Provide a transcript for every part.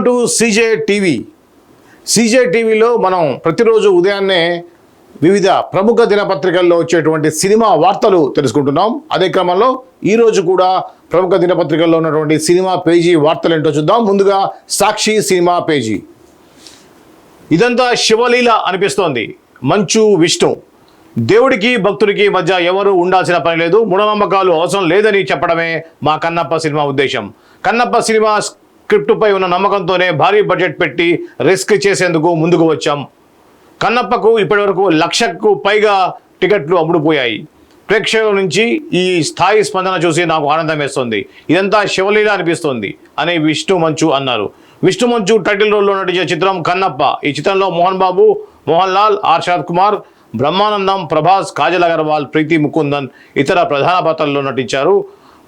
To CJ TV CJ టీవీలో మనం ప్రతిరోజు ఉదయాన్నే వివిధ ప్రముఖ దినపత్రికల్లో వచ్చేటువంటి సినిమా వార్తలు తెలుసుకుంటున్నాం. అదే క్రమంలో ఈరోజు కూడా ప్రముఖ దినపత్రికల్లో ఉన్నటువంటి సినిమా పేజీ వార్తలు ఏంటో చూద్దాం. ముందుగా సాక్షి సినిమా పేజీ. ఇదంతా శివలీల అనిపిస్తోంది. మంచు విష్ణు. దేవుడికి భక్తుడికి మధ్య ఎవరు ఉండాల్సిన పని లేదు. మూఢనమ్మకాలు అవసరం లేదని చెప్పడమే మా కన్నప్ప సినిమా ఉద్దేశం. కన్నప్ప సినిమా స్క్రిప్టుపై ఉన్న నమ్మకంతోనే భారీ బడ్జెట్ పెట్టి రిస్క్ చేసేందుకు ముందుకు వచ్చాం. కన్నప్పకు ఇప్పటివరకు లక్షకు పైగా టికెట్లు అమ్ముడుపోయాయి. ప్రేక్షకుల నుంచి ఈ స్థాయి స్పందన చూసి నాకు ఆనందం వేస్తుంది. ఇదంతా శివలీల అనిపిస్తుంది అని విష్ణు మంచు అన్నారు. విష్ణు మంచు టైటిల్ రోల్లో నటించే చిత్రం కన్నప్ప. ఈ చిత్రంలో మోహన్ బాబు మోహన్ లాల్ ఆర్షాద్ కుమార్ బ్రహ్మానందం ప్రభాస్ కాజల్ అగర్వాల్ ప్రీతి ముకుందన్ ఇతర ప్రధాన పాత్రల్లో నటించారు.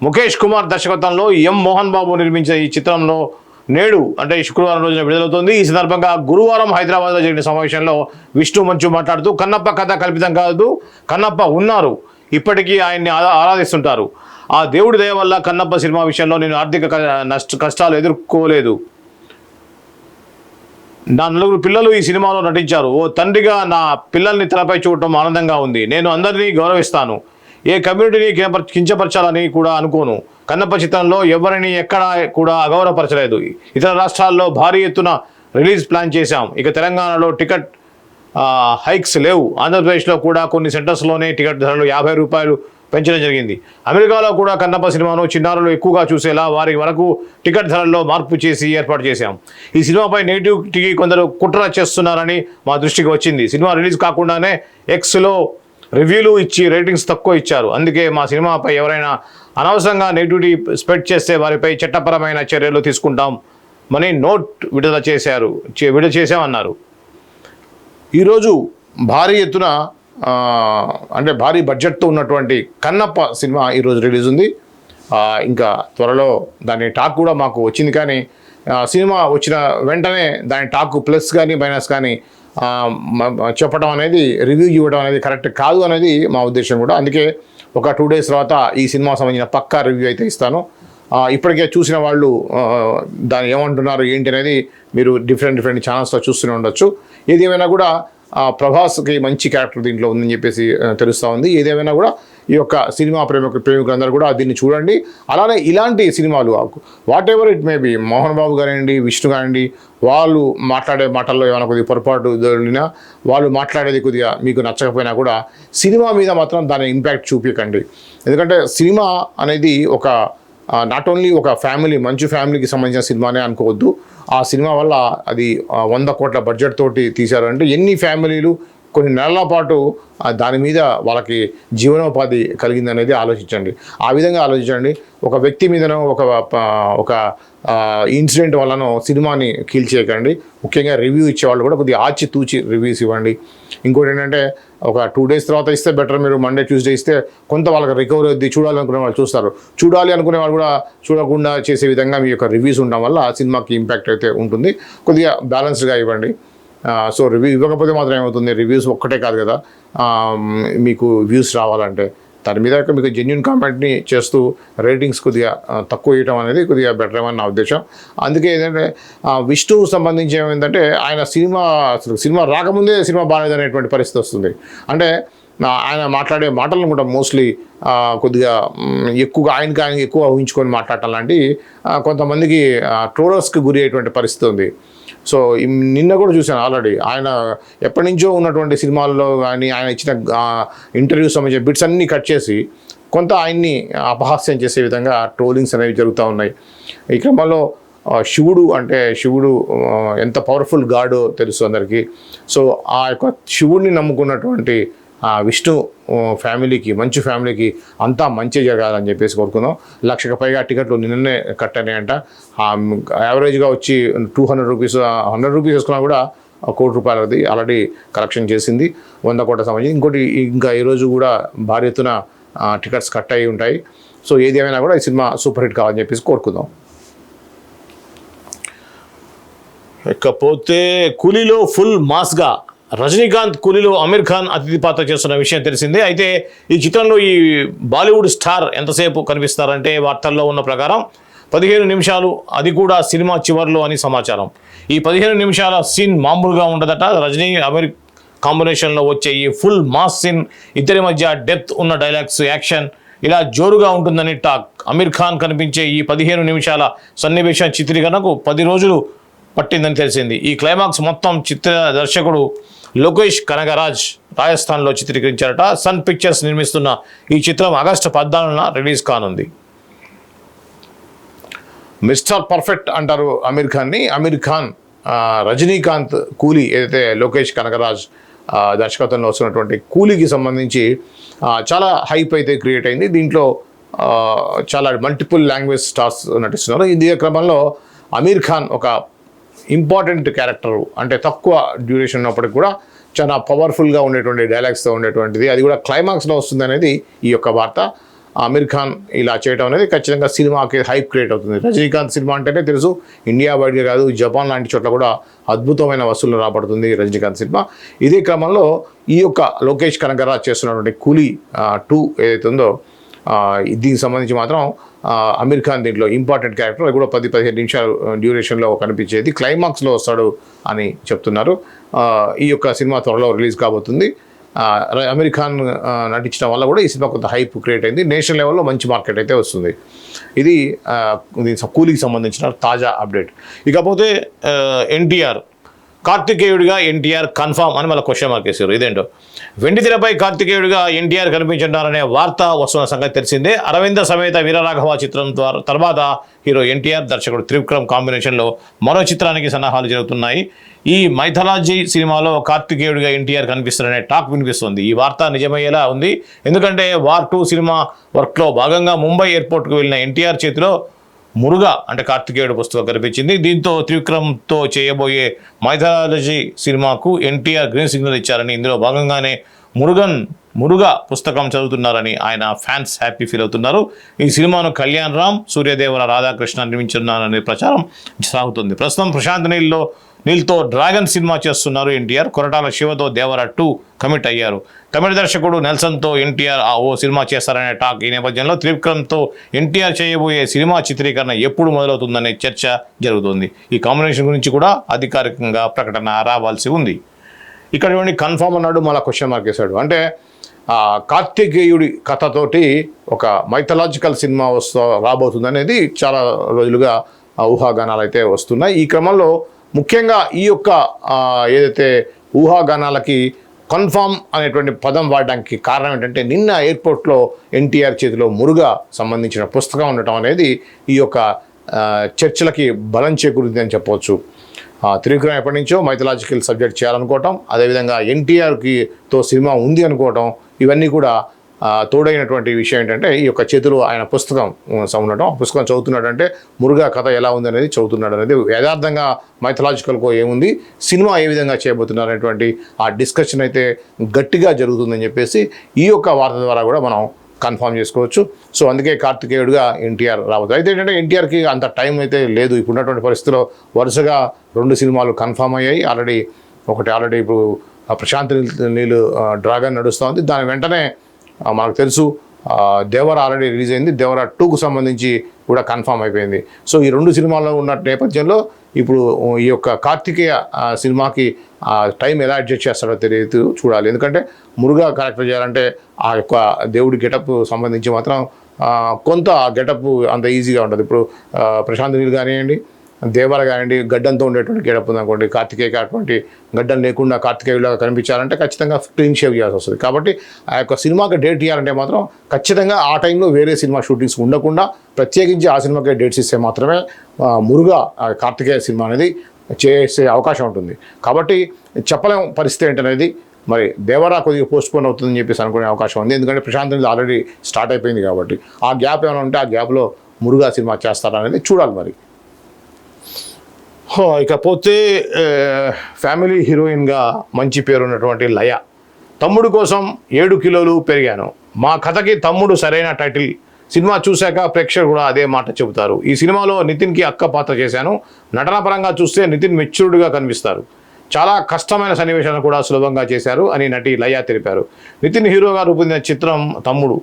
ముఖేష్ కుమార్ దర్శకత్వంలో ఎం మోహన్ బాబు నిర్మించిన ఈ చిత్రంలో నేడు అంటే ఈ శుక్రవారం రోజున విడుదలవుతుంది. ఈ సందర్భంగా గురువారం హైదరాబాద్లో జరిగిన సమావేశంలో విష్ణు మంచు మాట్లాడుతూ కన్నప్ప కథ కల్పితం కాదు కన్నప్ప ఉన్నారు. ఇప్పటికీ ఆయన్ని ఆరాధిస్తుంటారు. ఆ దేవుడి దయ వల్ల కన్నప్ప సినిమా విషయంలో నేను ఆర్థిక క- నష్ట కష్టాలు ఎదుర్కోలేదు. నా నలుగురు పిల్లలు ఈ సినిమాలో నటించారు. ఓ తండ్రిగా నా పిల్లల్ని తెలపై చూడటం ఆనందంగా ఉంది. నేను అందరినీ గౌరవిస్తాను. ఏ కమ్యూనిటీని కించపరచాలని కూడా అనుకోను. కన్నప్ప చిత్రంలో ఎవరిని ఎక్కడా కూడా అగౌరవపరచలేదు. ఇతర రాష్ట్రాల్లో భారీ ఎత్తున రిలీజ్ ప్లాన్ చేశాం. ఇక తెలంగాణలో టికెట్ హైక్స్ లేవు. ఆంధ్రప్రదేశ్లో కూడా కొన్ని సెంటర్స్లోనే టికెట్ ధరలు యాభై రూపాయలు పెంచడం జరిగింది. అమెరికాలో కూడా కన్నప్ప సినిమాను చిన్నారులు ఎక్కువగా చూసేలా వారి వరకు టికెట్ ధరల్లో మార్పు చేసి ఏర్పాటు చేశాం. ఈ సినిమాపై నెగిటివిటీకి కొందరు కుట్ర చేస్తున్నారని మా దృష్టికి వచ్చింది. సినిమా రిలీజ్ కాకుండానే ఎక్స్లో రివ్యూలు ఇచ్చి రేటింగ్స్ తక్కువ ఇచ్చారు. అందుకే మా సినిమాపై ఎవరైనా అనవసరంగా నెగిటివిటీ స్ప్రెడ్ చేస్తే వారిపై చట్టపరమైన చర్యలు తీసుకుంటాం మనీ నోట్ విడుదల చేశారు. చే- విడుదల చేశామన్నారు. ఈరోజు భారీ ఎత్తున అంటే భారీ బడ్జెట్తో ఉన్నటువంటి కన్నప్ప సినిమా ఈరోజు రిలీజ్ ఉంది. ఇంకా త్వరలో దాని టాక్ కూడా మాకు వచ్చింది కానీ సినిమా వచ్చిన వెంటనే దాని టాక్ ప్లస్ కానీ మైనస్ కానీ చెప్పడం అనేది రివ్యూ ఇవ్వడం అనేది కరెక్ట్ కాదు అనేది మా ఉద్దేశం కూడా. అందుకే ఒక టూ డేస్ తర్వాత ఈ సినిమా సంబంధించిన పక్కా రివ్యూ అయితే ఇస్తాను. ఇప్పటికే చూసిన వాళ్ళు దాన్ని ఏమంటున్నారు ఏంటి అనేది మీరు డిఫరెంట్ డిఫరెంట్ ఛానల్స్లో చూస్తూనే ఉండొచ్చు. ఏదేమైనా ఏమైనా కూడా ప్రభాస్కి మంచి క్యారెక్టర్ దీంట్లో ఉందని చెప్పేసి తెలుస్తూ ఉంది. ఏదేమైనా కూడా ఈ యొక్క సినిమా ప్రేమికు ప్రేమికులందరూ కూడా దీన్ని చూడండి. అలానే ఇలాంటి సినిమాలు whatever it may be Mohan Babu కానివ్వండి విష్ణు కానివ్వండి వాళ్ళు మాట్లాడే మాటల్లో ఏమైనా కొద్దిగా పొరపాటు దొరికినా వాళ్ళు మాట్లాడేది కొద్దిగా మీకు నచ్చకపోయినా కూడా సినిమా మీద మాత్రం దాని ఇంపాక్ట్ చూపించకండి ఎందుకంటే సినిమా అనేది ఒక నాట్ ఓన్లీ ఒక ఫ్యామిలీ మంచి ఫ్యామిలీకి సంబంధించిన సినిమానే అనుకోవద్దు. ఆ సినిమా వల్ల అది వంద కోట్ల బడ్జెట్ తోటి తీశారు అంటే ఎన్ని ఫ్యామిలీలు కొన్ని నెలల పాటు దాని మీద వాళ్ళకి జీవనోపాధి కలిగింది అనేది ఆలోచించండి. ఆ విధంగా ఆలోచించండి. ఒక వ్యక్తి మీదనో ఒక ఒక ఇన్సిడెంట్ వల్లనో సినిమాని కీల్ చేయకండి. ముఖ్యంగా రివ్యూ ఇచ్చేవాళ్ళు కూడా కొద్దిగా ఆచి తూచి రివ్యూస్ ఇవ్వండి. ఇంకోటి ఏంటంటే ఒక టూ డేస్ తర్వాత ఇస్తే బెటర్ మీరు మండే ట్యూస్డే ఇస్తే కొంత వాళ్ళకి రికవరీ అవుద్ది చూడాలనుకునే వాళ్ళు చూస్తారు. చూడాలి అనుకునే వాళ్ళు కూడా చూడకుండా చేసే విధంగా మీ యొక్క రివ్యూస్ ఉండడం వల్ల ఆ సినిమాకి ఇంపాక్ట్ అయితే ఉంటుంది. కొద్దిగా బ్యాలెన్స్డ్గా ఇవ్వండి. సో రివ్యూ ఇవ్వకపోతే మాత్రం ఏమవుతుంది? రివ్యూస్ ఒక్కటే కాదు కదా. మీకు వ్యూస్ రావాలంటే దాని మీద మీకు జెన్యున్ కామెంట్ని చేస్తూ రేటింగ్స్ కొద్దిగా తక్కువ ఇవ్వడం అనేది కొద్దిగా బెటర్ ఏమని నా ఉద్దేశం. అందుకే ఏంటంటే ఆ, విష్ణువు సంబంధించి ఏమైందంటే ఆయన సినిమా అసలు సినిమా రాకముందే సినిమా బాగాలేదనేటువంటి పరిస్థితి వస్తుంది. అంటే ఆయన మాట్లాడే మాటలను కూడా మోస్ట్లీ కొద్దిగా ఎక్కువగా ఆయనకి ఆయన ఎక్కువ ఊహించుకొని మాట్లాడటం లాంటి కొంతమందికి ట్రోలర్స్కి గురి అయ్యేటువంటి పరిస్థితి ఉంది. సో నిన్న కూడా చూశాను ఆల్రెడీ. ఆయన ఎప్పటి నుంచో ఉన్నటువంటి సినిమాల్లో కానీ ఆయన ఇచ్చిన ఇంటర్వ్యూ సంబంధించిన బిట్స్ అన్నీ కట్ చేసి కొంత ఆయన్ని అపహాస్యం చేసే విధంగా ట్రోలింగ్స్ అనేవి జరుగుతూ ఉన్నాయి. ఈ క్రమంలో శివుడు అంటే శివుడు ఎంత పవర్ఫుల్ గాడో తెలుసు అందరికీ. సో ఆ యొక్క శివుడిని నమ్ముకున్నటువంటి ఆ విష్ణు ఫ్యామిలీకి మంచి ఫ్యామిలీకి అంతా మంచి జరగాలని చెప్పేసి కోరుకుందాం. లక్షకు పైగా టికెట్లు నిన్ననే కట్టాయంట యావరేజ్గా వచ్చి two hundred rupees hundred rupees వేసుకున్నా కూడా కోటి రూపాయలది ఆల్రెడీ కలెక్షన్ చేసింది. వంద కోట్ల సంబంధించి. ఇంకోటి ఇంకా ఈరోజు కూడా భారీ ఎత్తున టికెట్స్ కట్ అయి ఉంటాయి. సో ఏది ఏమైనా కూడా ఈ సినిమా సూపర్ హిట్ కావాలని చెప్పేసి కోరుకుందాం. ఇకపోతే కూలీలో ఫుల్ మాస్గా. రజనీకాంత్ కూలీలో అమీర్ ఖాన్ అతిథి పాత్ర చేస్తున్న విషయం తెలిసిందే. అయితే ఈ చిత్రంలో ఈ బాలీవుడ్ స్టార్ ఎంతసేపు కనిపిస్తారంటే వార్తల్లో ఉన్న ప్రకారం పదిహేను నిమిషాలు అది కూడా సినిమా చివర్లో అని సమాచారం. ఈ పదిహేను నిమిషాల సీన్ మామూలుగా ఉండదట. రజనీ అమీర్ కాంబినేషన్లో వచ్చే ఈ ఫుల్ మాస్ సీన్ ఇద్దరి మధ్య డెప్త్ ఉన్న డైలాగ్స్ యాక్షన్ ఇలా జోరుగా ఉంటుందని టాక్. అమీర్ ఖాన్ కనిపించే ఈ పదిహేను నిమిషాల సన్నివేశం చిత్రీకరణకు పది రోజులు పట్టిందని తెలిసింది. ఈ క్లైమాక్స్ మొత్తం చిత్ర దర్శకుడు లోకేష్ కనగరాజ్ రాజస్థాన్లో చిత్రీకరించారట. సన్ పిక్చర్స్ నిర్మిస్తున్న ఈ చిత్రం ఆగస్టు పద్నాలుగున రిలీజ్ కానుంది. మిస్టర్ పర్ఫెక్ట్ అంటారు అమీర్ ఖాన్ని అమీర్ ఖాన్ రజనీకాంత్ కూలీ ఏదైతే లోకేష్ కనకరాజ్ దర్శకత్వంలో వస్తున్నటువంటి కూలీకి సంబంధించి చాలా హైప్ అయితే క్రియేట్ అయింది. దీంట్లో చాలా మల్టిపుల్ లాంగ్వేజ్ స్టార్స్ నటిస్తున్నారు. ఇదే క్రమంలో అమీర్ ఖాన్ ఒక ఇంపార్టెంట్ క్యారెక్టర్ అంటే తక్కువ డ్యూరేషన్ ఉన్నప్పటికి కూడా చాలా పవర్ఫుల్గా ఉండేటువంటి డైలాగ్స్తో ఉండేటువంటిది. అది కూడా క్లైమాక్స్లో వస్తుంది అనేది ఈ యొక్క వార్త. అమీర్ ఖాన్ ఇలా చేయడం అనేది ఖచ్చితంగా సినిమాకి హైప్ క్రియేట్ అవుతుంది. రజనీకాంత్ సినిమా అంటేనే తెలుసు ఇండియా వైడ్గా కాదు జపాన్ లాంటి చోట్ల కూడా అద్భుతమైన వసూలు రాబడుతుంది రజనీకాంత్ సినిమా. ఇదే క్రమంలో ఈ యొక్క లోకేష్ కనకరాజ్ చేస్తున్నటువంటి కూలీ టూ ఏదైతే ఉందో దీనికి సంబంధించి మాత్రం అమీర్ ఖాన్ దీంట్లో ఇంపార్టెంట్ క్యారెక్టర్. అది కూడా పది పదిహేను నిమిషాలు డ్యూరేషన్లో కనిపించేది క్లైమాక్స్లో వస్తాడు అని చెప్తున్నారు. ఈ యొక్క సినిమా త్వరలో రిలీజ్ కాబోతుంది. అమీర్ ఖాన్ నటించడం వల్ల కూడా ఈ సినిమా కొంత హైప్ క్రియేట్ అయింది. నేషనల్ లెవెల్లో మంచి మార్కెట్ అయితే వస్తుంది. ఇది దీని కూలీకి సంబంధించిన తాజా అప్డేట్. ఇకపోతే ఎన్టీఆర్ కార్తికేయుడిగా ఎన్టీఆర్ కన్ఫామ్ అని మళ్ళీ క్వశ్చన్ మార్క్ వేసారు ఇదేంటో? వెండితెరపై కార్తికేయుడిగా ఎన్టీఆర్ కనిపించున్నారనే వార్త వస్తున్న సంగతి తెలిసిందే. అరవింద సమేత వీరరాఘవ చిత్రం ద్వారా తర్వాత హీరో ఎన్టీఆర్ దర్శకుడు త్రివిక్రమ్ కాంబినేషన్లో మరో చిత్రానికి సన్నాహాలు జరుగుతున్నాయి. ఈ మైథలాజీ సినిమాలో కార్తికేయుడిగా ఎన్టీఆర్ కనిపిస్తారనే టాక్ వినిపిస్తుంది. ఈ వార్త నిజమయ్యేలా ఉంది. ఎందుకంటే వార్ టూ సినిమా వర్క్లో భాగంగా ముంబై ఎయిర్పోర్ట్కు వెళ్ళిన ఎన్టీఆర్ చేతిలో మురుగా అంటే కార్తికేయుడు పుస్తకం కనిపించింది. దీంతో త్రివిక్రమ్తో చేయబోయే మైథాలజీ సినిమాకు ఎన్టీఆర్ గ్రీన్ సిగ్నల్ ఇచ్చారని ఇందులో భాగంగానే మురుగన్ మురుగా పుస్తకం చదువుతున్నారని ఆయన ఫ్యాన్స్ హ్యాపీ ఫీల్ అవుతున్నారు. ఈ సినిమాను కళ్యాణ్ రామ్ సూర్యదేవర రాధాకృష్ణ నిర్మించున్నారనే ప్రచారం సాగుతుంది. ప్రస్తుతం ప్రశాంత్ నీళ్ళలో నీల్తో డ్రాగన్ సినిమా చేస్తున్నారు ఎన్టీఆర్. కొరటాల శివతో దేవర టూ కమిట్ అయ్యారు. తమిళ దర్శకుడు నెల్సన్తో ఎన్టీఆర్ ఆ ఓ సినిమా చేస్తారనే టాక్ ఈ నేపథ్యంలో త్రివిక్రమ్తో ఎన్టీఆర్ చేయబోయే సినిమా చిత్రీకరణ ఎప్పుడు మొదలవుతుందనే చర్చ జరుగుతుంది. ఈ కాంబినేషన్ గురించి కూడా అధికారికంగా ప్రకటన రావాల్సి ఉంది. ఇక్కడ చూడండి కన్ఫామ్ అన్నాడు మళ్ళీ క్వశ్చన్ మార్క్ వేశాడు. అంటే కార్తికేయుడి కథతోటి ఒక మైథలాజికల్ సినిమా వస్తా రాబోతుంది అనేది చాలా రోజులుగా ఊహాగానాలు అయితే వస్తున్నాయి. ఈ క్రమంలో ముఖ్యంగా ఈ యొక్క ఏదైతే ఊహాగానాలకి కన్ఫామ్ అనేటువంటి పదం వాడడానికి కారణం ఏంటంటే నిన్న ఎయిర్పోర్ట్లో ఎన్టీఆర్ చేతిలో మురుగా సంబంధించిన పుస్తకం ఉండటం అనేది ఈ యొక్క చర్చలకి బలం చేకూరింది అని చెప్పవచ్చు. త్రివిక్రమ్ ఎప్పటి నుంచో మైథలాజికల్ సబ్జెక్ట్ చేయాలనుకోవటం అదేవిధంగా ఎన్టీఆర్కితో సినిమా ఉంది అనుకోవటం ఇవన్నీ కూడా తోడైనటువంటి విషయం ఏంటంటే ఈ యొక్క చేతిలో ఆయన పుస్తకం ఉండటం ఆ పుస్తకం చదువుతున్నాడంటే మురుగా కథ ఎలా ఉంది అనేది చదువుతున్నాడు అనేది యథార్థంగా మైథలాజికల్గా ఏముంది సినిమా ఏ విధంగా చేయబోతున్నారు అనేటువంటి ఆ డిస్కషన్ అయితే గట్టిగా జరుగుతుందని చెప్పేసి ఈ యొక్క వార్త ద్వారా కూడా మనం కన్ఫర్మ్ చేసుకోవచ్చు. సో అందుకే కార్తికేయుడిగా ఎన్టీఆర్ రావద్దు. అయితే ఏంటంటే ఎన్టీఆర్కి అంత టైం అయితే లేదు. ఇప్పుడున్నటువంటి పరిస్థితిలో వరుసగా రెండు సినిమాలు కన్ఫర్మ్ అయ్యాయి. ఆల్రెడీ ఒకటి ఆల్రెడీ ఇప్పుడు ప్రశాంత్ నీళ్ళు డ్రాగన్ డ్రాగన్ నడుస్తోంది దాని వెంటనే మనకు తెలుసు. దేవర ఆల్రెడీ రిలీజ్ అయింది. దేవర టూకు సంబంధించి కూడా కన్ఫామ్ అయిపోయింది. సో ఈ రెండు సినిమాల్లో ఉన్న నేపథ్యంలో ఇప్పుడు ఈ యొక్క కార్తికేయ సినిమాకి టైం ఎలా అడ్జస్ట్ చేస్తాడో తెలియదు చూడాలి. ఎందుకంటే మురుగా క్యారెక్టర్ చేయాలంటే ఆ యొక్క దేవుడి గెటప్ సంబంధించి మాత్రం కొంత గెటప్ అంత ఈజీగా ఉంటుంది ఇప్పుడు ప్రశాంత్ నీళ్ళు కానివ్వండి దేవర కానివ్వండి గడ్డంతో ఉండేటువంటి గెటప్ ఉందనుకోండి కార్తికేయ అటువంటి గడ్డం లేకుండా కార్తికేయులాగా కనిపించాలంటే ఖచ్చితంగా క్లీన్ షేవ్ చేయాల్సి వస్తుంది. కాబట్టి ఆ యొక్క సినిమాకి డేట్ ఇవ్వాలంటే మాత్రం ఖచ్చితంగా ఆ టైంలో వేరే సినిమా షూటింగ్స్ ఉండకుండా ప్రత్యేకించి ఆ సినిమాకి డేట్స్ ఇస్తే మాత్రమే మురుగా కార్తికేయ సినిమా అనేది చేసే అవకాశం ఉంటుంది. కాబట్టి చెప్పలేం పరిస్థితి ఏంటనేది మరి దేవరా కొద్దిగా పోస్ట్ పోన్ అవుతుందని చెప్పేసి అనుకునే అవకాశం ఉంది. ఎందుకంటే ప్రశాంత్ అనేది ఆల్రెడీ స్టార్ట్ అయిపోయింది కాబట్టి ఆ గ్యాప్ ఏమైనా ఉంటే ఆ గ్యాప్లో మురుగా సినిమా చేస్తారా అనేది చూడాలి మరి. ఇకపోతే ఫ్యామిలీ హీరోయిన్గా మంచి పేరు ఉన్నటువంటి లయ. తమ్ముడు కోసం ఏడు కిలోలు పెరిగాను. మా కథకి తమ్ముడు సరైన టైటిల్. సినిమా చూశాక ప్రేక్షకులు కూడా అదే మాట చెబుతారు. ఈ సినిమాలో నితిన్కి అక్క పాత్ర చేశాను. నటన పరంగా చూస్తే నితిన్ మెచ్యూర్డ్గా కనిపిస్తారు. చాలా కష్టమైన సన్నివేశాలను కూడా సులభంగా చేశారు అని నటి లయ తెలిపారు. నితిన్ హీరోగా రూపొందిన చిత్రం తమ్ముడు.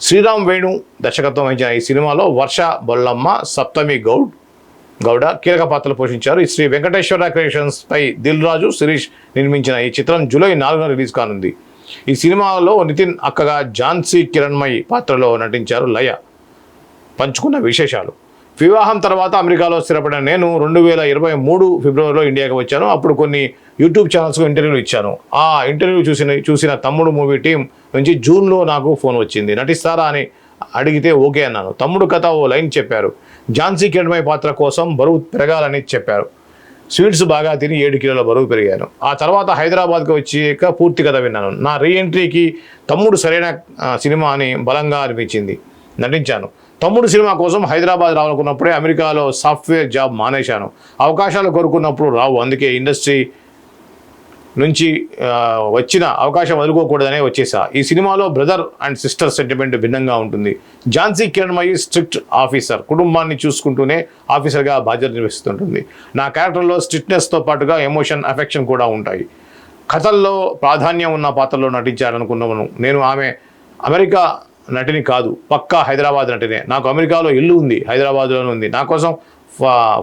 శ్రీరామ్ వేణు దర్శకత్వం వహించిన ఈ సినిమాలో వర్ష బొల్లమ్మ సప్తమి గౌడ్ గౌడ కీలక పాత్రలు పోషించారు. శ్రీ వెంకటేశ్వర క్రియేషన్స్ పై దిల్ రాజు శిరీష్ నిర్మించిన ఈ చిత్రం జూలై నాలుగున రిలీజ్ కానుంది. ఈ సినిమాలో నితిన్ అక్కగా ఝాన్సీ కిరణ్మయి పాత్రలో నటించారు లయ. పంచుకున్న విశేషాలు. వివాహం తర్వాత అమెరికాలో స్థిరపడిన నేను రెండు వేల ఇరవై మూడు ఫిబ్రవరిలో ఇండియాకి వచ్చాను. అప్పుడు కొన్ని యూట్యూబ్ ఛానల్స్కు ఇంటర్వ్యూలు ఇచ్చాను. ఆ ఇంటర్వ్యూ చూసిన చూసిన తమ్ముడు మూవీ టీం నుంచి జూన్లో నాకు ఫోన్ వచ్చింది. నటిస్తారా అని అడిగితే ఓకే అన్నాను. తమ్ముడు కథ ఓ లైన్ చెప్పారు. ఝాన్సీ కిరణ్మై పాత్ర కోసం బరువు పెరగాలని చెప్పారు. స్వీట్స్ బాగా తిని ఏడు కిలోల బరువు పెరిగాను ఆ తర్వాత హైదరాబాద్కి వచ్చాక పూర్తి కథ విన్నాను. నా రీఎంట్రీకి తమ్ముడు సరైన సినిమా అని బలంగా అనిపించింది. నటించాను. తమ్ముడు సినిమా కోసం హైదరాబాద్ రావాలనుకున్నప్పుడే అమెరికాలో సాఫ్ట్వేర్ జాబ్ మానేశాను. అవకాశాలు కోరుకున్నప్పుడు రావు. అందుకే ఇండస్ట్రీ నుంచి వచ్చిన అవకాశం వదులుకోకూడదనే వచ్చేసా. ఈ సినిమాలో బ్రదర్ అండ్ సిస్టర్ సెంటిమెంట్ భిన్నంగా ఉంటుంది. ఝాన్సీ కిరణ్మయి స్ట్రిక్ట్ ఆఫీసర్ కుటుంబాన్ని చూసుకుంటూనే ఆఫీసర్గా బాధ్యత నిర్వహిస్తుంటుంది. నా క్యారెక్టర్లో స్ట్రిక్ట్నెస్తో పాటుగా ఎమోషన్ అఫెక్షన్ కూడా ఉంటాయి. కథల్లో ప్రాధాన్యం ఉన్న పాత్రలో నటించాలనుకున్నాను నేను ఆమె అమెరికా నటిని కాదు పక్కా హైదరాబాద్ నటినే. నాకు అమెరికాలో ఇల్లు ఉంది హైదరాబాద్లోనే ఉంది. నా కోసం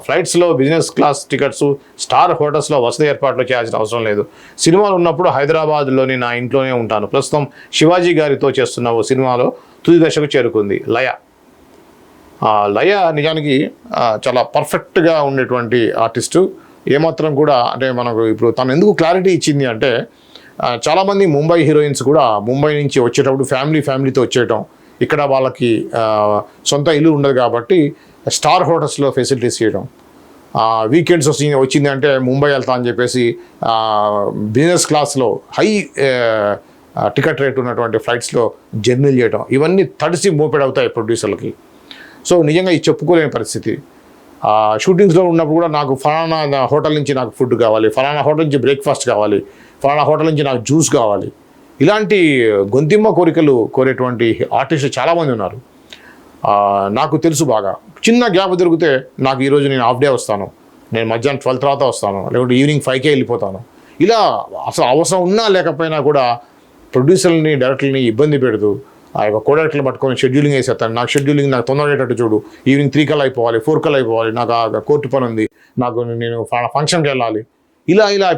ఫ్లైట్స్లో బిజినెస్ క్లాస్ టికెట్స్ స్టార్ హోటల్స్లో వసతి ఏర్పాట్లు చేయాల్సిన అవసరం లేదు. సినిమాలు ఉన్నప్పుడు హైదరాబాద్లోని నా ఇంట్లోనే ఉంటాను. ప్రస్తుతం శివాజీ గారితో చేస్తున్న ఓ సినిమాలో తుది దశకు చేరుకుంది. లయ. లయ నిజానికి చాలా పర్ఫెక్ట్గా ఉండేటువంటి ఆర్టిస్టు. ఏమాత్రం కూడా అంటే మనకు ఇప్పుడు తను ఎందుకు క్లారిటీ ఇచ్చింది అంటే చాలామంది ముంబై హీరోయిన్స్ కూడా ముంబై నుంచి వచ్చేటప్పుడు ఫ్యామిలీ ఫ్యామిలీతో వచ్చేయటం. ఇక్కడ వాళ్ళకి సొంత ఇల్లు ఉండదు కాబట్టి స్టార్ హోటల్స్లో ఫెసిలిటీస్ చేయడం వీకెండ్స్ వచ్చి వచ్చింది అంటే ముంబై వెళ్తా అని చెప్పేసి బిజినెస్ క్లాస్లో హై టికెట్ రేట్ ఉన్నటువంటి ఫ్లైట్స్లో జర్నీలు చేయడం. ఇవన్నీ తడిసి మోపెడవుతాయి ప్రొడ్యూసర్లకి. సో నిజంగా ఇది చెప్పుకోలేని పరిస్థితి. షూటింగ్స్లో ఉన్నప్పుడు కూడా నాకు ఫలానా హోటల్ నుంచి నాకు ఫుడ్ కావాలి ఫలానా హోటల్ నుంచి బ్రేక్ఫాస్ట్ కావాలి ఫలానా హోటల్ నుంచి నాకు జ్యూస్ కావాలి. ఇలాంటి గొంతిమ్మ కోరికలు కోరేటువంటి ఆర్టిస్టులు చాలామంది ఉన్నారు. నాకు తెలుసు బాగా. చిన్న గ్యాప్ దొరికితే నాకు ఈరోజు నేను హాఫ్ డే వస్తాను. నేను మధ్యాహ్నం ట్వెల్వ్ తర్వాత వస్తాను. లేకుంటే ఈవినింగ్ ఫైవ్కే వెళ్ళిపోతాను. ఇలా అసలు అవసరం ఉన్నా లేకపోయినా కూడా ప్రొడ్యూసర్ని డైరెక్టర్ని ఇబ్బంది పెడుతూ ఆ యొక్క కోడక్టర్లు పట్టుకొని షెడ్యూలింగ్ వేసేస్తాను నాకు షెడ్యూలింగ్ నాకు తొందరగా అయ్యేటట్టు చూడు. ఈవినింగ్ త్రీ కల్లా అయిపోవాలి ఫోర్ కల్లా అయిపోవాలి. నాకు ఆ కోర్టు పని ఉంది. నాకు నేను ఫంక్షన్కి వెళ్ళాలి. ఇలా ఇలా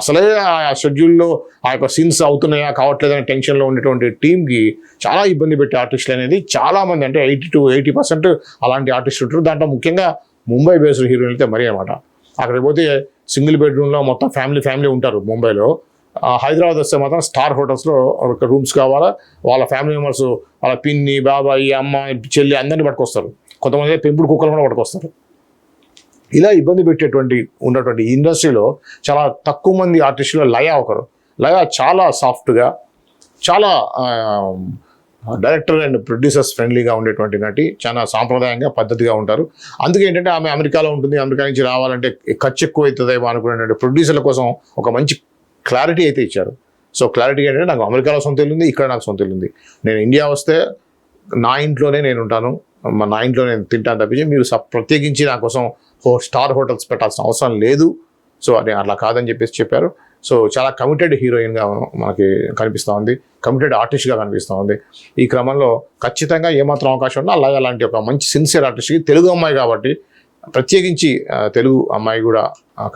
అసలే ఆ షెడ్యూల్లో ఆ యొక్క సీన్స్ అవుతున్నాయా కావట్లేదనే టెన్షన్లో ఉండేటువంటి టీంకి చాలా ఇబ్బంది పెట్టే ఆర్టిస్టులు అనేది చాలామంది అంటే ఎయిటీ టు ఎయిటీ పర్సెంట్ అలాంటి ఆర్టిస్టులు ఉంటారు. దాంట్లో ముఖ్యంగా ముంబై బేస్డ్ హీరోయిన్ అయితే మరీ అనమాట అక్కడికి పోతే సింగిల్ బెడ్రూమ్లో మొత్తం ఫ్యామిలీ ఫ్యామిలీ ఉంటారు ముంబైలో. హైదరాబాద్ వస్తే మాత్రం స్టార్ హోటల్స్లో ఒక రూమ్స్ కావాలా వాళ్ళ ఫ్యామిలీ మెంబర్స్ వాళ్ళ పిన్ని బాబాయి అమ్మ చెల్లి అందరినీ పట్టుకొస్తారు. కొంతమంది పెంపుడు కుక్కలు కూడా పట్టుకొస్తారు. ఇలా ఇబ్బంది పెట్టేటువంటి ఉన్నటువంటి ఇండస్ట్రీలో చాలా తక్కువ మంది ఆర్టిస్టులు లయ ఒకరు. లయ చాలా సాఫ్ట్గా చాలా డైరెక్టర్ అండ్ ప్రొడ్యూసర్స్ ఫ్రెండ్లీగా ఉండేటువంటి నటి చాలా సాంప్రదాయంగా పద్ధతిగా ఉంటారు. అందుకే ఏంటంటే ఆమె అమెరికాలో ఉంటుంది అమెరికా నుంచి రావాలంటే ఖర్చు ఎక్కువ అవుతుందేమో అనుకునేటువంటి ప్రొడ్యూసర్ల కోసం ఒక మంచి క్లారిటీ అయితే ఇచ్చారు. సో క్లారిటీ ఏంటంటే నాకు అమెరికాలో సొంత ఉంది ఇక్కడ నాకు సొంత ఉంది. నేను ఇండియా వస్తే నా ఇంట్లోనే నేను ఉంటాను మా నా ఇంట్లో నేను తింటాను తప్పించి మీరు సప్- ప్రత్యేకించి నా కోసం స్టార్ హోటల్స్ పెట్టాల్సిన అవసరం లేదు. సో అది అట్లా కాదని చెప్పేసి చెప్పారు. సో చాలా కమిటెడ్ హీరోయిన్గా మనకి కనిపిస్తూ ఉంది. కమిటెడ్ ఆర్టిస్ట్గా కనిపిస్తూ ఉంది. ఈ క్రమంలో ఖచ్చితంగా ఏమాత్రం అవకాశం ఉన్నా అలాగే అలాంటి ఒక మంచి సిన్సియర్ ఆర్టిస్ట్కి తెలుగు అమ్మాయి కాబట్టి ప్రత్యేకించి తెలుగు అమ్మాయి కూడా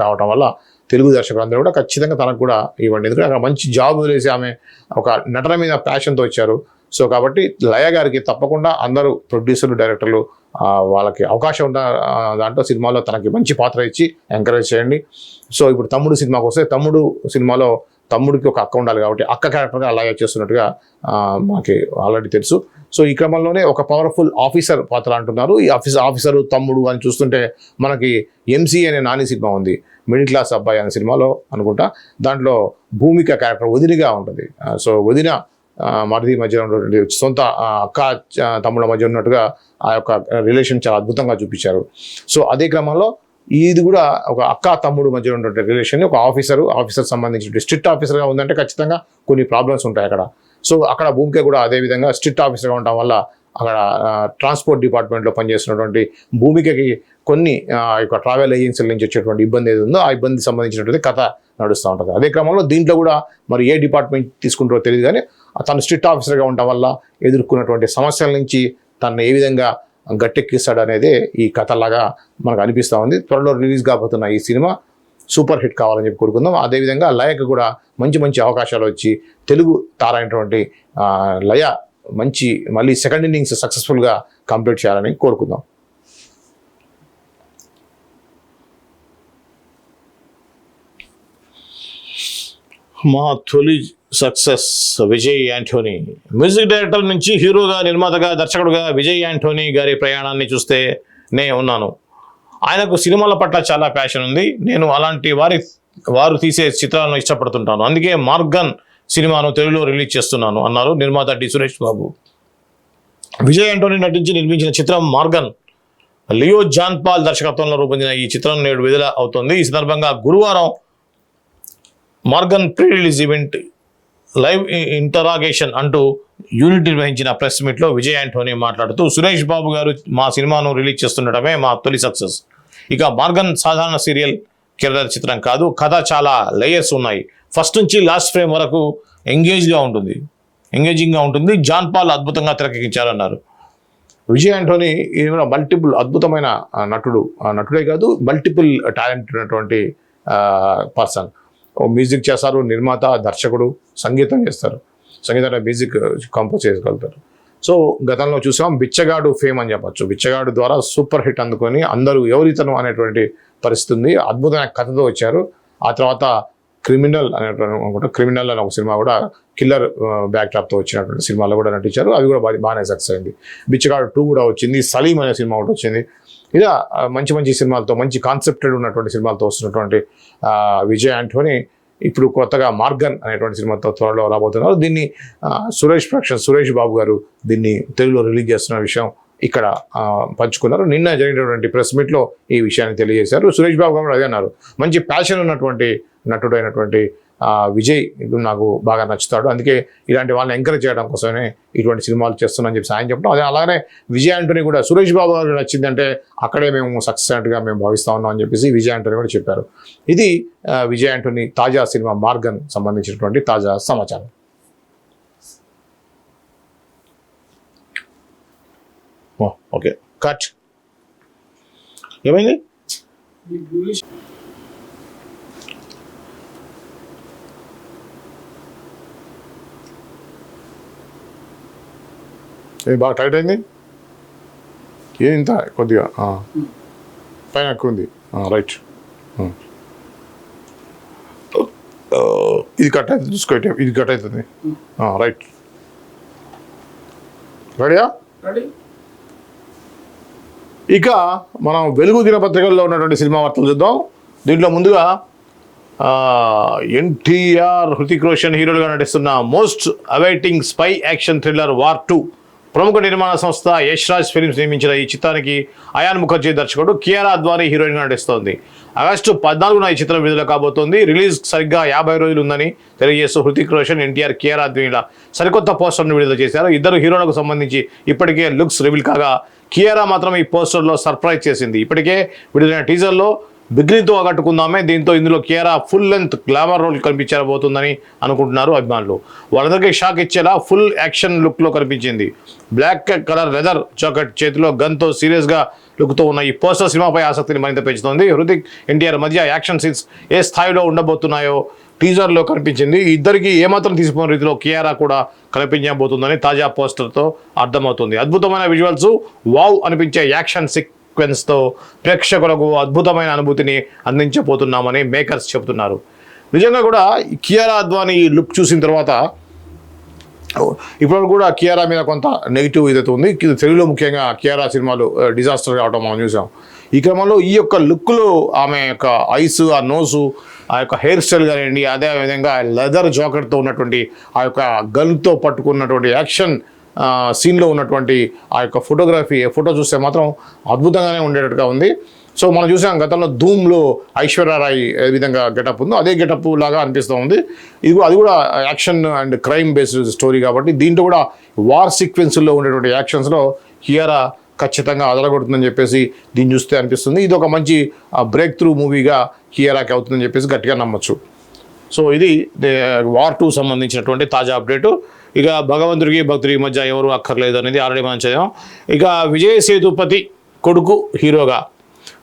కావటం వల్ల తెలుగు దర్శకులందరూ కూడా ఖచ్చితంగా తనకు కూడా ఇవ్వండి. ఎందుకంటే అక్కడ మంచి జాబ్ వదిలేసి ఆమె ఒక నటన మీద ప్యాషన్తో వచ్చారు. సో కాబట్టి లయ గారికి తప్పకుండా అందరూ ప్రొడ్యూసర్లు డైరెక్టర్లు వాళ్ళకి అవకాశం ఉన్న దాంట్లో సినిమాలో తనకి మంచి పాత్ర ఇచ్చి ఎంకరేజ్ చేయండి. సో ఇప్పుడు తమ్ముడు సినిమాకి వస్తే తమ్ముడు సినిమాలో తమ్ముడికి ఒక అక్క ఉండాలి కాబట్టి అక్క క్యారెక్టర్గా అలాగే చేస్తున్నట్టుగా మనకి ఆల్రెడీ తెలుసు. సో ఈ క్రమంలోనే ఒక పవర్ఫుల్ ఆఫీసర్ పాత్ర అంటున్నారు. ఈ ఆఫీసర్ ఆఫీసరు తమ్ముడు అని చూస్తుంటే మనకి ఎంసీ అనే నాని సినిమా ఉంది. మిడిల్ క్లాస్ అబ్బాయి అనే సినిమాలో అనుకుంటా. దాంట్లో భూమిక క్యారెక్టర్ వదిలిగా ఉంటుంది. సో వదిన మరిది మధ్య ఉన్నటువంటి సొంత అక్క ఆ, తమ్ముళ్ళ మధ్య ఉన్నట్టుగా ఆ యొక్క రిలేషన్ చాలా అద్భుతంగా చూపించారు. సో అదే క్రమంలో ఇది కూడా ఒక అక్క తమ్ముడు మధ్య ఉన్నటువంటి రిలేషన్ ఒక ఆఫీసర్ ఆఫీసర్ సంబంధించిన స్ట్రిక్ట్ ఆఫీసర్గా ఉందంటే ఖచ్చితంగా కొన్ని ప్రాబ్లమ్స్ ఉంటాయి అక్కడ. సో అక్కడ భూమికే కూడా అదే విధంగా స్ట్రిక్ట్ ఆఫీసర్గా ఉండటం వల్ల అక్కడ ట్రాన్స్పోర్ట్ డిపార్ట్మెంట్లో పనిచేస్తున్నటువంటి భూమికకి కొన్ని ఆ, యొక్క ట్రావెల్ ఏజెన్సీల నుంచి వచ్చేటువంటి ఇబ్బంది ఏది ఉందో ఆ ఇబ్బంది సంబంధించినటువంటి కథ నడుస్తూ ఉంటుంది. అదే క్రమంలో దీంట్లో కూడా మరి ఏ డిపార్ట్మెంట్ తీసుకుంటారో తెలియదు కానీ తను స్ట్రిక్ట్ ఆఫీసర్గా ఉండటం వల్ల ఎదుర్కొన్నటువంటి సమస్యల నుంచి తను ఏ విధంగా గట్టెక్కిస్తాడు అనేది ఈ కథలాగా మనకు అనిపిస్తూ ఉంది. త్వరలో రిలీజ్ కాబోతున్న ఈ సినిమా సూపర్ హిట్ కావాలని చెప్పి కోరుకుందాం. అదేవిధంగా లయకు కూడా మంచి మంచి అవకాశాలు వచ్చి తెలుగు తారైనటువంటి లయ మంచి మళ్ళీ సెకండ్ ఇన్నింగ్స్ సక్సెస్ఫుల్గా కంప్లీట్ చేయాలని కోరుకుందాం. మా తొలి success Vijay Antony music director నుంచి హీరోగా నిర్మాతగా దర్శకుడుగా విజయ్ యాంటోనీ గారి ప్రయాణాన్ని చూస్తే నే ఉన్నాను. ఆయనకు సినిమాల పట్ల చాలా ప్యాషన్ ఉంది. నేను అలాంటి వారి వారు తీసే చిత్రాలను ఇష్టపడుతుంటాను. అందుకే మార్గన్ సినిమాను తెలుగులో రిలీజ్ చేస్తున్నాను అన్నారు నిర్మాత డి. సురేష్ బాబు. విజయ్ యాంటోనీ నటించి నిర్మించిన చిత్రం మార్గన్. లియో జాన్ పాల్ దర్శకత్వంలో రూపొందిన ఈ చిత్రం నేడు విడుదల అవుతుంది. ఈ సందర్భంగా గురువారం Maargan pre release event live interrogation అంటూ యూనిట్ నిర్వహించిన ప్రెస్ మీట్లో విజయ్ యాంటోనీ మాట్లాడుతూ సురేష్ బాబు గారు మా సినిమాను రిలీజ్ చేస్తుండటమే మా తొలి సక్సెస్. ఇక మార్గన్ సాధారణ సీరియల్ కిరదర్ చిత్రం కాదు కథ చాలా లేయర్స్ ఉన్నాయి. ఫస్ట్ నుంచి లాస్ట్ ఫ్రేమ్ వరకు ఎంగేజ్గా ఉంటుంది. ఎంగేజింగ్గా ఉంటుంది. జాన్ పాల్ అద్భుతంగా తెరకెక్కించారన్నారు. విజయ్ యాంటోనీ ఈయన మల్టిపుల్ అద్భుతమైన నటుడు ఆ నటుడే కాదు మల్టిపుల్ టాలెంట్ ఉన్నటువంటి పర్సన్. మ్యూజిక్ చేస్తారు నిర్మాత దర్శకుడు సంగీతం చేస్తారు. సంగీతం మ్యూజిక్ కంపోజ్ చేయగలుగుతారు. సో గతంలో చూసాం బిచ్చగాడు ఫేమ్ అని చెప్పచ్చు. బిచ్చగాడు ద్వారా సూపర్ హిట్ అందుకొని అందరూ ఎవరితను అనేటువంటి పరిస్థితి ఉంది అద్భుతమైన కథతో వచ్చారు. ఆ తర్వాత క్రిమినల్ అనేటువంటి అనుకుంటా క్రిమినల్ అనే ఒక సినిమా కూడా కిల్లర్ బ్యాక్ టాప్తో వచ్చినటువంటి సినిమాలో కూడా నటించారు. అవి కూడా బాగానే సక్సెస్ అయింది. బిచ్చగాడు టూ కూడా వచ్చింది. సలీం అనే సినిమా ఒకటి వచ్చింది. ఇలా మంచి మంచి సినిమాలతో మంచి కాన్సెప్టెడ్ ఉన్నటువంటి సినిమాలతో వస్తున్నటువంటి విజయ్ ఆంటోని ఇప్పుడు కొత్తగా మార్గన్ అనేటువంటి సినిమాతో త్వరలో రాబోతున్నారు. దీన్ని సురేష్ ప్రొడక్షన్ సురేష్ బాబు గారు దీన్ని తెలుగులో రిలీజ్ చేస్తున్న విషయం ఇక్కడ పంచుకున్నారు. నిన్న జరిగినటువంటి ప్రెస్ మీట్లో ఈ విషయాన్ని తెలియజేశారు. సురేష్ బాబు గారు అదే అన్నారు. మంచి ప్యాషన్ ఉన్నటువంటి నటుడైనటువంటి విజయ్ నాకు బాగా నచ్చుతాడు. అందుకే ఇలాంటి వాళ్ళని ఎంకరేజ్ చేయడం కోసమే ఇటువంటి సినిమాలు చేస్తున్నా అని చెప్పి సాయం చెప్పడం. అదే అలాగే విజయ్ ఆంటోనీ కూడా సురేష్ బాబు గారు నచ్చిందంటే అక్కడే మేము సక్సెస్ అయినట్టుగా మేము భావిస్తా ఉన్నాం అని చెప్పేసి విజయ్ ఆంటోనీ కూడా చెప్పారు. ఇది విజయ విజయ్ ఆంటోనీ తాజా సినిమా మార్గన్ సంబంధించినటువంటి తాజా సమాచారం. ఓకే. కట్. ఏమైంది? ఏది బాగా టైట్ అయింది? ఏది ఇంత కొద్దిగా. పైన ఎక్కువ ఉంది. రైట్ ఇది కట్ అవుతుంది. చూసుకో ఇటు. ఇది కట్ అవుతుంది. రైట్ రెడీయా ఇక మనం వెలుగు దినపత్రికల్లో ఉన్నటువంటి సినిమా వార్తలు చూద్దాం. దీంట్లో ముందుగా ఎన్టీఆర్ హృతిక్ రోషన్ హీరోలుగా నటిస్తున్న most awaiting spy action thriller war two ప్రముఖ నిర్మాణ సంస్థ యశ్రాజ్ రాజ్ ఫిల్మ్స్ నిర్మించిన ఈ చిత్రానికి అయాన్ ముఖర్జీ దర్శకుడు కియారా అద్వానీ హీరోయిన్గా నటిస్తోంది. ఆగస్టు పద్నాలుగున ఈ చిత్రం విడుదల కాబోతోంది. రిలీజ్ సరిగ్గా యాభై రోజులు ఉందని తెలియజేస్తూ హృతిక్ రోషన్ ఎన్టీఆర్ కియారా అద్వానీల సరికొత్త పోస్టర్ను విడుదల చేశారు. ఇద్దరు హీరోలకు సంబంధించి ఇప్పటికే లుక్స్ రివీల్ కాగా కియారా మాత్రం ఈ పోస్టర్లో సర్ప్రైజ్ చేసింది. ఇప్పటికే విడుదలైన టీజర్లో బిగ్రీతో ఆకట్టుకుందామే. దీంతో ఇందులో Kiara full length glamour role కనిపించబోతుందని అనుకుంటున్నారు అభిమానులు. వాళ్ళందరికీ షాక్ ఇచ్చేలా ఫుల్ యాక్షన్ లుక్లో కనిపించింది. బ్లాక్ కలర్ లెదర్ జాకెట్ చేతిలో గన్తో సీరియస్గా లుక్తో ఉన్న ఈ పోస్టర్ సినిమాపై ఆసక్తిని మరింత పెంచుతోంది. హృతిక్ ఎన్టీఆర్ మధ్య యాక్షన్ సీన్స్ ఏ స్థాయిలో ఉండబోతున్నాయో టీజర్లో కనిపించింది. ఇద్దరికి ఏమాత్రం తీసుకున్న రీతిలో కియారా కూడా కనిపించబోతుందని తాజా పోస్టర్తో అర్థమవుతుంది. అద్భుతమైన విజువల్స్ వావ్ అనిపించే యాక్షన్ సీక్వెన్స్తో ప్రేక్షకులకు అద్భుతమైన అనుభూతిని అందించబోతున్నామని మేకర్స్ చెబుతున్నారు. నిజంగా కూడా కియారా అద్వానీ లుక్ చూసిన తర్వాత ఇప్పుడు కూడా కియారా మీద కొంత నెగిటివ్ ఇదైతే ఉంది. తెలుగులో ముఖ్యంగా కియారా సినిమాలు డిజాస్టర్ కావడం మనం చూసాం. ఈ క్రమంలో ఈ యొక్క లుక్లో ఆమె యొక్క ఐస్ ఆ నోసు ఆ యొక్క హెయిర్ స్టైల్ కానివ్వండి అదే విధంగా లెదర్ జాకెట్తో ఉన్నటువంటి ఆ యొక్క గన్తో పట్టుకున్నటువంటి యాక్షన్ సీన్లో ఉన్నటువంటి ఆ యొక్క ఫోటోగ్రఫీ ఫోటో చూస్తే మాత్రం అద్భుతంగానే ఉండేటట్టుగా ఉంది. సో మనం చూసాం గతంలో ధూమ్లో ఐశ్వర్యరాయ్ ఏ విధంగా గెటప్ ఉందో అదే గెటప్ లాగా అనిపిస్తూ ఉంది. ఇది అది కూడా action and crime based story కాబట్టి దీంట్లో కూడా వార్ సీక్వెన్స్లో ఉండేటువంటి యాక్షన్స్లో హియరా ఖచ్చితంగా అదలగొడుతుందని చెప్పేసి దీన్ని చూస్తే అనిపిస్తుంది. ఇది ఒక మంచి బ్రేక్ త్రూ మూవీగా హియరాకి అవుతుందని చెప్పేసి గట్టిగా నమ్మచ్చు. సో ఇది వార్ టూ సంబంధించినటువంటి తాజా అప్డేటు. ఇక భగవంతుడికి భక్తుడికి మధ్య ఎవరు అక్కర్లేదు అనేది ఆల్రెడీ మనం చదివాం. ఇక విజయ్ సేతుపతి కొడుకు హీరోగా.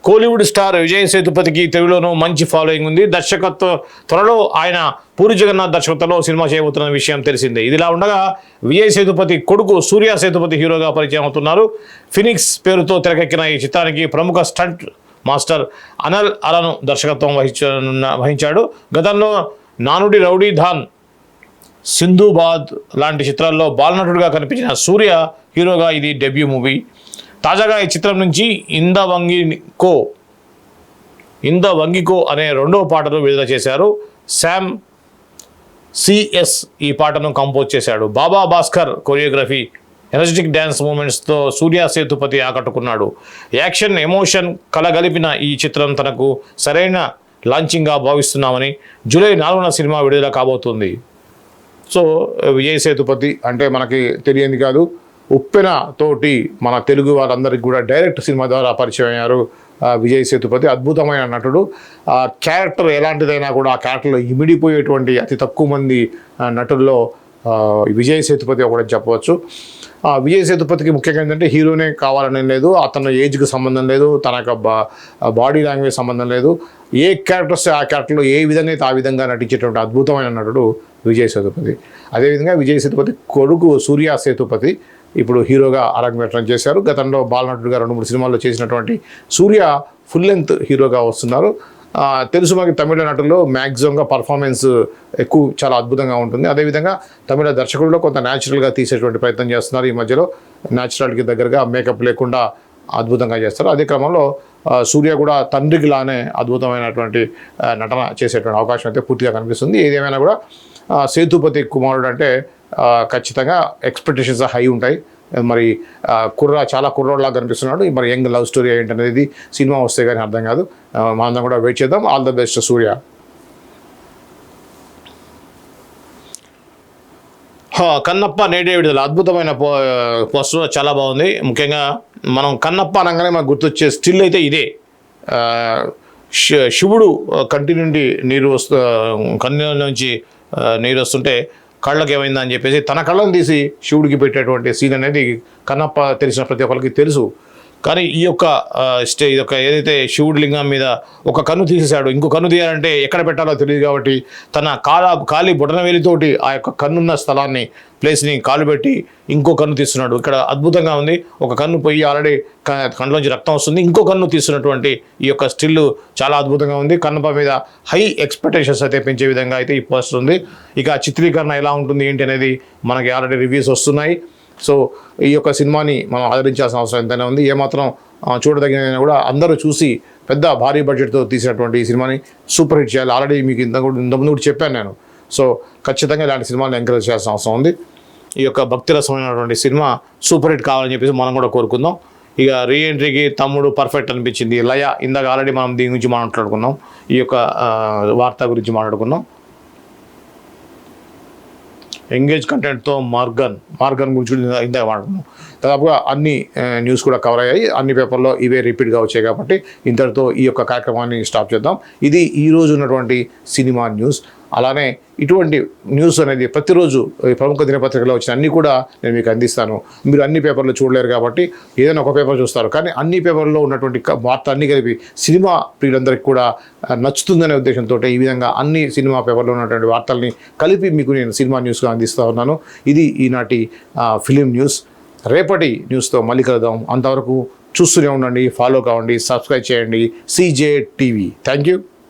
కోలీవుడ్ స్టార్ విజయ్ సేతుపతికి తెలుగులోనూ మంచి ఫాలోయింగ్ ఉంది. దర్శకత్వ త్వరలో ఆయన పూరి జగన్నాథ్ దర్శకత్వంలో సినిమా చేయబోతున్న విషయం తెలిసిందే. ఇదిలా ఉండగా విజయ్ సేతుపతి కొడుకు సూర్య సేతుపతి హీరోగా పరిచయం అవుతున్నారు. ఫినిక్స్ పేరుతో తెరకెక్కిన ఈ చిత్రానికి ప్రముఖ స్టంట్ మాస్టర్ అనల్ అలను దర్శకత్వం వహించ వహించాడు. గతంలో నానుడి రౌడీ ధాన్ సింధుబాద్ లాంటి చిత్రాల్లో బాలనటుడిగా కనిపించిన సూర్య హీరోగా ఇది డెబ్యూ మూవీ. తాజాగా ఈ చిత్రం నుంచి ఇంద వంగికో ఇంద వంగికో అనే రెండవ పాటను విడుదల చేశారు. శామ్ సిఎస్ ఈ పాటను కంపోజ్ చేశాడు. Baba Bhaskar choreography energetic dance మూమెంట్స్తో Surya Sethupathi ఆకట్టుకున్నాడు. యాక్షన్ ఎమోషన్ కలగలిపిన ఈ చిత్రం తనకు సరైన లాంచింగ్గా భావిస్తున్నామని జూలై నాలుగున సినిమా విడుదల కాబోతుంది. సో విజయ సేతుపతి అంటే మనకి తెలియంది కాదు. ఉప్పెన తోటి మన తెలుగు వారందరికీ కూడా డైరెక్ట్ సినిమా ద్వారా పరిచయం అయ్యారు విజయ్ సేతుపతి. అద్భుతమైన నటుడు. ఆ క్యారెక్టర్ ఎలాంటిదైనా కూడా ఆ క్యారెక్టర్లో ఇమిడిపోయేటువంటి అతి తక్కువ మంది నటుల్లో విజయ్ సేతుపతి ఒకటి చెప్పవచ్చు. విజయ్ సేతుపతికి ముఖ్యంగా ఏంటంటే హీరోనే కావాలని లేదు అతను ఏజ్కి సంబంధం లేదు తన యొక్క బా- బాడీ లాంగ్వేజ్ సంబంధం లేదు. ఏ క్యారెక్టర్స్ ఆ క్యారెక్టర్లో ఏ విధంగా అయితే ఆ విధంగా నటించేటువంటి అద్భుతమైన నటుడు విజయ సేతుపతి. అదేవిధంగా విజయ సేతుపతి కొడుకు సూర్య సేతుపతి ఇప్పుడు హీరోగా అరంగేట్రం చేశారు. గతంలో బాలనటుడిగా రెండు మూడు సినిమాల్లో చేసినటువంటి సూర్య ఫుల్ లెంత్ హీరోగా వస్తున్నారు. తెలుసు మనకి తమిళ నటుల్లో మ్యాక్సిమంగా పర్ఫార్మెన్స్ ఎక్కువ చాలా అద్భుతంగా ఉంటుంది. అదేవిధంగా తమిళ దర్శకుల్లో కొంత న్యాచురల్గా తీసేటువంటి ప్రయత్నం చేస్తున్నారు. ఈ మధ్యలో న్యాచురల్కి దగ్గరగా మేకప్ లేకుండా అద్భుతంగా చేస్తారు. అదే క్రమంలో సూర్య కూడా తండ్రికి లానే అద్భుతమైనటువంటి నటన చేసేటువంటి అవకాశం అయితే పూర్తిగా కనిపిస్తుంది. ఏదేమైనా కూడా సేతుపతి కుమారుడు అంటే ఖచ్చితంగా ఎక్స్పెక్టేషన్స్ హై ఉంటాయి. మరి కుర్ర చాలా కుర్రోడ్లా కనిపిస్తున్నాడు. మరి యంగ్ లవ్ స్టోరీ ఏంటనేది సినిమా వస్తే కానీ అర్థం కాదు. మనందరం కూడా వెయిట్ చేద్దాం. All the best Surya. Kannappa నేడే విడుదల. అద్భుతమైన పోస్టర్ చాలా బాగుంది. ముఖ్యంగా మనం కన్నప్ప అనగానే మనకు గుర్తొచ్చే స్టిల్ అయితే ఇదే. శి- శివుడు కంటి నుండి నీరు వస్తు కన్ను నుంచి నీరు వస్తుంటే కళ్ళకి ఏమైందా అని చెప్పేసి తన కళ్ళను తీసి శివుడికి పెట్టేటువంటి సీన్ అనేది కన్నప్ప తెలిసిన ప్రతి ఒక్కరికి తెలుసు. కానీ ఈ యొక్క స్టే ఇది ఒక ఏదైతే శివుడి లింగం మీద ఒక కన్ను తీసేశాడు ఇంకో కన్ను తీయాలంటే ఎక్కడ పెట్టాలో తెలియదు కాబట్టి తన కాల కాలి బుటనవేలితోటి ఆ యొక్క కన్నున్న స్థలాన్ని ప్లేస్ని కాలు పెట్టి ఇంకో కన్ను తీస్తున్నాడు. ఇక్కడ అద్భుతంగా ఉంది. ఒక కన్ను పోయి ఆల్రెడీ కండ్లోంచి రక్తం వస్తుంది. ఇంకో కన్ను తీస్తున్నటువంటి ఈ యొక్క స్టిల్ చాలా అద్భుతంగా ఉంది. కన్నప మీద హై ఎక్స్పెక్టేషన్స్ అయితే పెంచే విధంగా అయితే ఈ పోస్టర్ ఉంది. ఇక చిత్రీకరణ ఎలా ఉంటుంది ఏంటి అనేది మనకి ఆల్రెడీ రివ్యూస్ వస్తున్నాయి. సో ఈ యొక్క సినిమాని మనం ఆదరించాల్సిన అవసరం ఎంతైనా ఉంది. ఏమాత్రం చూడదగిన కూడా అందరూ చూసి పెద్ద భారీ బడ్జెట్తో తీసినటువంటి ఈ సినిమాని సూపర్ హిట్ చేయాలి. ఆల్రెడీ మీకు ఇంత కూడా ఇంతకుముందు కూడా చెప్పాను నేను. సో ఖచ్చితంగా ఇలాంటి సినిమాని ఎంకరేజ్ చేయాల్సిన అవసరం ఉంది. ఈ యొక్క భక్తి రసమైనటువంటి సినిమా సూపర్ హిట్ కావాలని చెప్పేసి మనం కూడా కోరుకుందాం. ఇక రీఎంట్రీకి తమ్ముడు పర్ఫెక్ట్ అనిపించింది లయ. ఇందాక ఆల్రెడీ మనం దీని గురించి మాట్లాడుకున్నాం. ఈ యొక్క వార్త గురించి మాట్లాడుకున్నాం. ఎంగేజ్ కంటెంట్తో మార్గన్ మార్గన్ గురించి కూడా ఇందాక మాట్లాడుకున్నాం. దాదాపుగా అన్ని న్యూస్ కూడా కవర్ అయ్యాయి. అన్ని పేపర్లో ఇవే రిపీట్గా వచ్చాయి కాబట్టి ఇంతటితో ఈ యొక్క కార్యక్రమాన్ని స్టాప్ చేద్దాం. ఇది ఈరోజు ఉన్నటువంటి సినిమా న్యూస్. అలానే ఇటువంటి న్యూస్ అనేది ప్రతిరోజు ఈ ప్రముఖ దినపత్రికలో వచ్చిన అన్ని కూడా నేను మీకు అందిస్తాను. మీరు అన్ని పేపర్లు చూడలేరు కాబట్టి ఏదైనా ఒక పేపర్ చూస్తారు. కానీ అన్ని పేపర్లో ఉన్నటువంటి వార్త అన్ని కలిపి సినిమా ప్రియులందరికీ కూడా నచ్చుతుందనే ఉద్దేశంతో ఈ విధంగా అన్ని సినిమా పేపర్లో ఉన్నటువంటి వార్తల్ని కలిపి మీకు నేను సినిమా న్యూస్గా అందిస్తూ ఉన్నాను. ఇది ఈనాటి ఫిలిం న్యూస్. రేపటి న్యూస్తో మళ్ళీ కలుద్దాం. అంతవరకు చూస్తూనే ఉండండి ఫాలో కావండి సబ్స్క్రైబ్ చేయండి. CJ TV. Thank you.